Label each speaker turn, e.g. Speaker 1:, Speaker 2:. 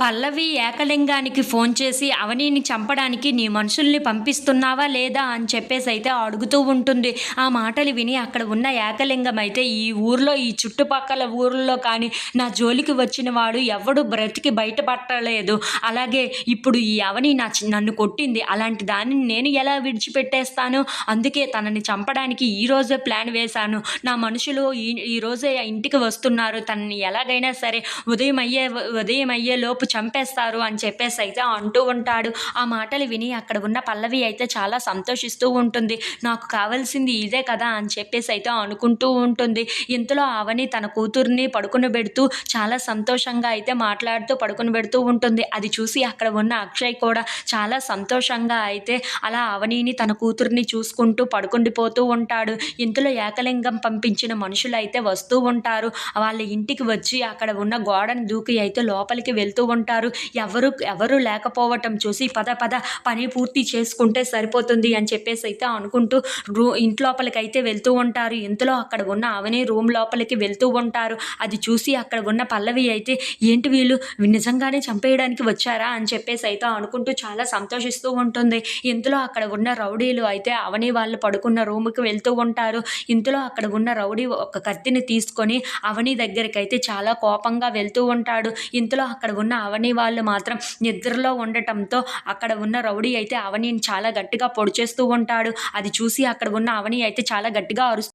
Speaker 1: పల్లవి ఏకలింగానికి phone చేసి అవనీని చంపడానికి నీ మనుషుల్ని పంపిస్తున్నావా లేదా అని చెప్పేసి అయితే అడుగుతూ ఉంటుంది. ఆ మాటలు విని అక్కడ ఉన్న ఏకలింగం అయితే ఈ ఊర్లో ఈ చుట్టుపక్కల ఊర్లో కానీ నా జోలికి వచ్చిన వాడు ఎవడు బ్రతికి బయటపట్టలేదు. అలాగే ఇప్పుడు ఈ అవని నా నన్ను కొట్టింది. అలాంటి దానిని నేను ఎలా విడిచిపెట్టేస్తాను? అందుకే తనని చంపడానికి ఈ రోజే ప్లాన్ వేశాను. నా మనుషులు ఈ ఈరోజే ఇంటికి వస్తున్నారు. తనని ఎలాగైనా సరే ఉదయం అయ్యే ఉదయం అయ్యే లోపు చంపేస్తారు అని చెప్పేసి అయితే అంటూ ఉంటాడు. ఆ మాటలు విని అక్కడ ఉన్న పల్లవి అయితే చాలా సంతోషిస్తూ ఉంటుంది. నాకు కావాల్సింది ఇదే కదా అని చెప్పేసి అయితే అనుకుంటూ ఉంటుంది. ఇంతలో ఆవని తన కూతుర్ని పడుకుని పెడుతూ చాలా సంతోషంగా అయితే మాట్లాడుతూ పడుకుని పెడుతూ ఉంటుంది. అది చూసి అక్కడ ఉన్న అక్షయ్ కూడా చాలా సంతోషంగా అయితే అలా అవనీని తన కూతుర్ని చూసుకుంటూ పడుకుండిపోతూ ఉంటాడు. ఇంతలో ఏకలింగం పంపించిన మనుషులు అయితే వస్తూ ఉంటారు. వాళ్ళ ఇంటికి వచ్చి అక్కడ ఉన్న గోడను దూకి అయితే లోపలికి వెళ్తూ ఉంటారు. ఎవరు ఎవరు లేకపోవటం చూసి పద పద పని పూర్తి చేసుకుంటే సరిపోతుంది అని చెప్పేసి అయితే అనుకుంటూ రూ ఇంట్లోపలికి అయితే వెళ్తూ ఉంటారు. ఇంతలో అక్కడ ఉన్న అవని రూమ్ లోపలికి వెళ్తూ ఉంటారు. అది చూసి అక్కడ ఉన్న పల్లవి అయితే ఏంటి వీళ్ళు? నిజంగానే చంపేయడానికి వచ్చారా? అని చెప్పేసి అయితే అనుకుంటూ చాలా సంతోషిస్తూ ఉంటుంది. ఇంతలో అక్కడ ఉన్న రౌడీలు అయితే అవని వాళ్ళు పడుకున్న రూమ్కి వెళ్తూ ఉంటారు. ఇంతలో అక్కడ ఉన్న రౌడీ ఒక కత్తిని తీసుకొని అవని దగ్గరికి అయితే చాలా కోపంగా వెళ్తూ ఉంటాడు. ఇంతలో అక్కడ ఉన్న అవని వాళ్ళు మాత్రం నిద్రలో ఉండటంతో అక్కడ ఉన్న రౌడీ అయితే అవనిని చాలా గట్టిగా పొడిచేస్తూ ఉంటాడు. అది చూసి అక్కడ ఉన్న అవని అయితే చాలా గట్టిగా అరుస్తూ